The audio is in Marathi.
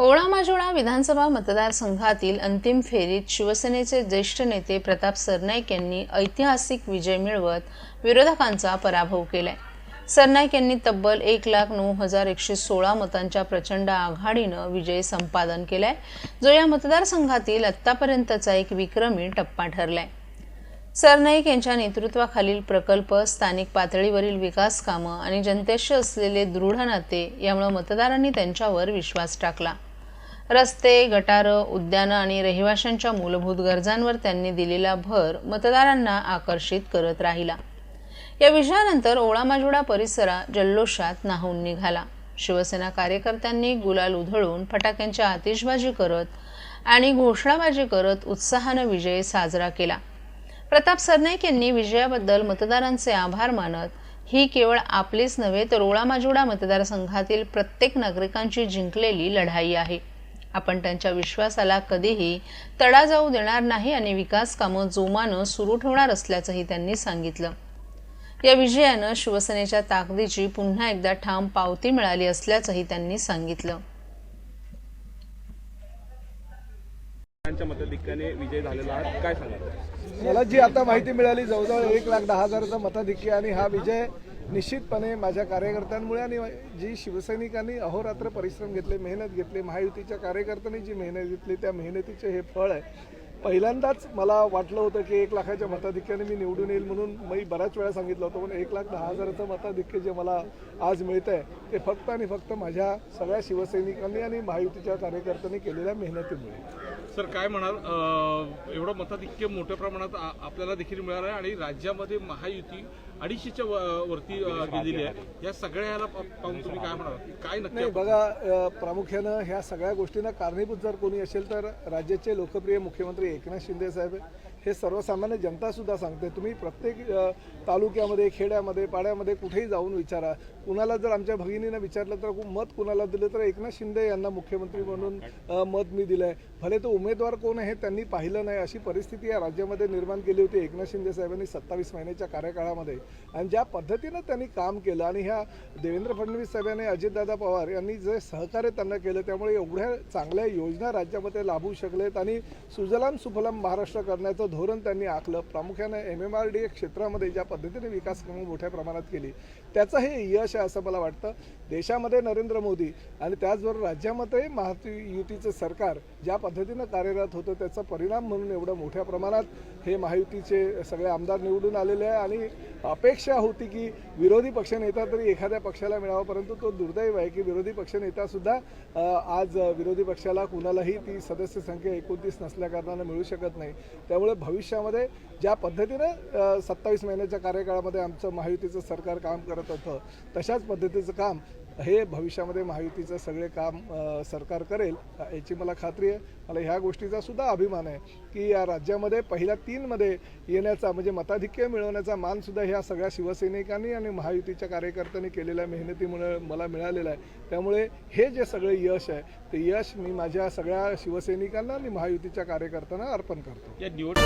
ओळामाजोळा विधानसभा मतदारसंघातील अंतिम फेरीत शिवसेनेचे ज्येष्ठ नेते प्रताप सरनाईक यांनी ऐतिहासिक विजय मिळवत विरोधकांचा पराभव केलाय. सरनाईक यांनी तब्बल एक लाख नऊ हजार एकशे सोळा मतांच्या प्रचंड आघाडीनं विजय संपादन केलाय जो या मतदारसंघातील आत्तापर्यंतचा एक विक्रमी टप्पा ठरलाय. सरनाईक यांच्या नेतृत्वाखालील प्रकल्प स्थानिक पातळीवरील विकास कामं आणि जनतेशी असलेले दृढ नाते यामुळे मतदारांनी त्यांच्यावर विश्वास टाकला. रस्ते गटारं उद्यानं आणि रहिवाशांच्या मूलभूत गरजांवर त्यांनी दिलेला भर मतदारांना आकर्षित करत राहिला. या विजयानंतर ओळामाजुडा परिसरात जल्लोषात नाहून निघाला. शिवसेना कार्यकर्त्यांनी गुलाल उधळून फटाक्यांची आतिषबाजी करत आणि घोषणाबाजी करत उत्साहानं विजय साजरा केला. प्रताप सरनाईक यांनी विजयाबद्दल मतदारांचे आभार मानत ही केवळ आपलीच नव्हे तर ओळामाजुडा मतदारसंघातील प्रत्येक नागरिकांची जिंकलेली लढाई आहे. आपण त्यांच्या विश्वासाला कधीही तडा जाऊ देणार नाही आणि विकास कामं जोमानं सुरू ठेवणार असल्याचंही त्यांनी सांगितलं. या विजयानं शिवसेनेच्या ताकदीची पुन्हा एकदा ठाम पावती मिळाली असल्याचंही त्यांनी सांगितलं. विजय झालेला आहे काय मला जी आता माहिती मिळाली जवळजवळ एक लाख दहा हजाराचा मताधिक्य आणि हा विजय निश्चितपणे माझ्या कार्यकर्त्यांमुळे आणि जी शिवसैनिकांनी अहोरात्र परिश्रम घेतले मेहनत घेतली महायुतीच्या कार्यकर्त्यांनी जी मेहनत घेतली त्या मेहनतीचे हे फळ आहे. पहिल्यांदाच मला वाटलं होतं की एक लाखाच्या मताधिक्याने मी निवडून येईल म्हणून मी बऱ्याच वेळा सांगितलं होतं पण एक लाख दहा हजाराचं मताधिक्य जे मला आज मिळतं आहे ते फक्त आणि फक्त माझ्या सगळ्या शिवसैनिकांनी आणि महायुतीच्या कार्यकर्त्यांनी केलेल्या मेहनतीमुळे. सर काय म्हणाल? एवढं मताधिक्य मोठ्या प्रमाणात आपल्याला देखील मिळालं आहे आणि राज्यामध्ये महायुती अडीचशेच्या व- वरती गेलेली आहे. या सगळ्या ह्याला पा- पाहून तुम्ही काय म्हणाल? काय नक्की नाही बघा प्रामुख्यानं ह्या सगळ्या गोष्टींना कारणीभूत जर कोणी असेल तर राज्याचे लोकप्रिय मुख्यमंत्री एकनाथ शिंदे साहेब हे सर्वसामान्य जनतासुद्धा सांगते तुम्ही प्रत्येक तालुक्यामध्ये खेड्यामध्ये पाड्यामध्ये कुठेही जाऊन विचारा. कुणाला जर आमच्या भगिनीनं विचारलं तर मत कुणाला दिलं तर एकनाथ शिंदे यांना मुख्यमंत्री म्हणून मत मी दिलं आहे भले तो उमेदवार कोण आहे त्यांनी पाहिलं नाही. अशी परिस्थिती या राज्यामध्ये निर्माण केली होती एकनाथ शिंदे साहेबांनी सत्तावीस महिन्याच्या कार्यकाळामध्ये. आणि ज्या पद्धतीनं त्यांनी काम केलं आणि ह्या देवेंद्र फडणवीस साहेबांनी अजितदादा पवार यांनी जे सहकार्य त्यांना केलं त्यामुळे एवढ्या चांगल्या योजना राज्यामध्ये लाभू शकलेत. आणि सुजलाम सुफलाम महाराष्ट्र करण्याचं धोरण त्यांनी आखलं. प्रामुख्याने M M R D A क्षेत्रामध्ये ज्या पद्धतीने विकास कामं मोठ्या प्रमाणात केली त्याचं हे यश आहे असं मला वाटतं. देशामध्ये नरेंद्र मोदी आणि त्याचबरोबर राज्यामध्ये महायुतीचं सरकार ज्या पद्धतीनं कार्यरत होतं त्याचा परिणाम म्हणून एवढं मोठ्या प्रमाणात हे महायुतीचे सगळे आमदार निवडून आलेले आहे. आणि अपेक्षा होती की विरोधी पक्षनेता तरी एखाद्या पक्षाला मिळावा परंतु तो दुर्दैव आहे की विरोधी पक्षनेतासुद्धा नेतासुद्धा आज विरोधी पक्षाला कुणालाही ती सदस्य संख्या एकोणतीस नसल्याकारणानं मिळू शकत नाही. त्यामुळे भविष्यामध्ये ज्या पद्धतीनं सत्तावीस महिन्याच्या कार्यकाळामध्ये आमचं महायुतीचं सरकार काम करत होतं तशाच पद्धतीचं काम हे भविष्यामध्ये महायुतीचं सगळे काम सरकार करेल याची मला खात्री आहे. मला ह्या गोष्टीचा सुद्धा अभिमान आहे की या राज्यामध्ये पहिल्या तीनमध्ये येण्याचा म्हणजे मताधिक्य मिळवण्याचा मानसुद्धा ह्या सगळ्या शिवसैनिकांनी आणि महायुतीच्या कार्यकर्त्यांनी केलेल्या मेहनतीमुळे मला मिळालेलं आहे. त्यामुळे हे जे सगळे यश आहे ते यश मी माझ्या सगळ्या शिवसैनिकांना आणि महायुतीच्या कार्यकर्त्यांना अर्पण करतो. या निवड